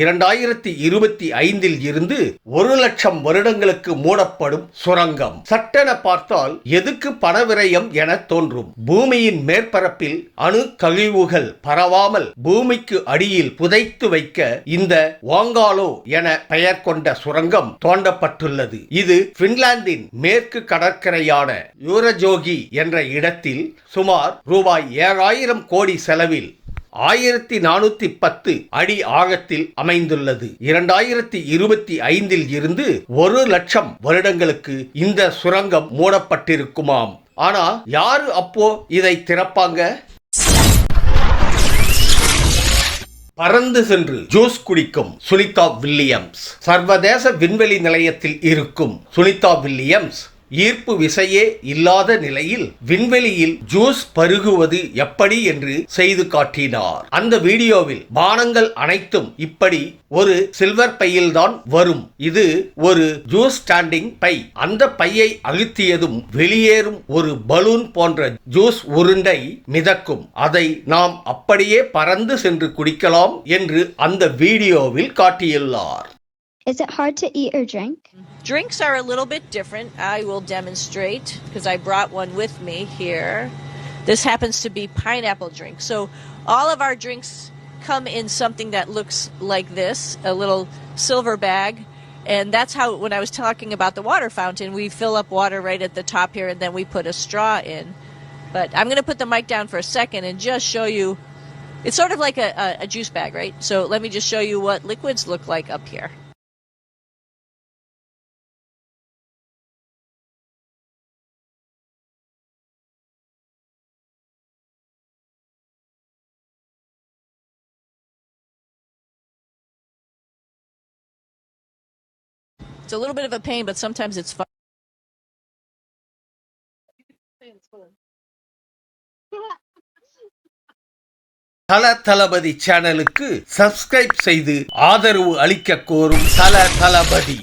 இரண்டாயிரத்தி இருபத்தி ஐந்தில் இருந்து ஒரு லட்சம் வருடங்களுக்கு மூடப்படும் சுரங்கம். சட்டென பார்த்தால் எதுக்கு பணவிரயம் என தோன்றும். பூமியின் மேற்பரப்பில் அணு கழிவுகள் பரவாமல் பூமிக்கு அடியில் புதைத்து வைக்க இந்த வாங்காலோ என பெயர் கொண்ட சுரங்கம் தோண்டப்பட்டுள்ளது. இது பின்லாந்தின் மேற்கு கடற்கரையான யூரஜோகி என்ற இடத்தில் சுமார் ரூபாய் ஏழாயிரம் கோடி செலவில் ஆயிரத்தி நானூத்தி பத்து அடி ஆழத்தில் அமைந்துள்ளது. இரண்டாயிரத்தி இருபத்தி ஐந்தில் இருந்து ஒரு லட்சம் வருடங்களுக்கு இந்த சுரங்கம் மூடப்பட்டிருக்குமாம். ஆனா யாரு அப்போ இதை திறப்பாங்க? பறந்து சென்று ஜூஸ் குடிக்கும் சுனிதா வில்லியம்ஸ். சர்வதேச விண்வெளி நிலையத்தில் இருக்கும் சுனிதா வில்லியம்ஸ் ஈர்ப்பு விசையே இல்லாத நிலையில் விண்வெளியில் ஜூஸ் பருகுவது எப்படி என்று செய்து காட்டினார். அந்த வீடியோவில் பானங்கள் அனைத்தும் இப்படி ஒரு சில்வர் பையில்தான் வரும். இது ஒரு ஜூஸ் ஸ்டாண்டிங் பை. அந்த பையை அழுத்தியதும் வெளியேறும் ஒரு பலூன் போன்ற ஜூஸ் உருண்டை மிதக்கும். அதை நாம் அப்படியே பறந்து சென்று குடிக்கலாம் என்று அந்த வீடியோவில் காட்டியுள்ளார். Is it hard to eat or drink? Drinks are a little bit different. I will demonstrate because I brought one with me here. This happens to be pineapple drink. So all of our drinks come in something that looks like this, a little silver bag. And that's how, when I was talking about the water fountain, we fill up water right at the top here and then we put a straw in. But I'm going to put the mic down for a second and just show you. It's sort of like a, a, a juice bag, right? So let me just show you what liquids look like up here. It's a little bit of a pain, but sometimes it's fun. தல தளபதி சேனலுக்கு subscribe செய்து ஆதரவு அளிக்க கோரும் தல தளபதி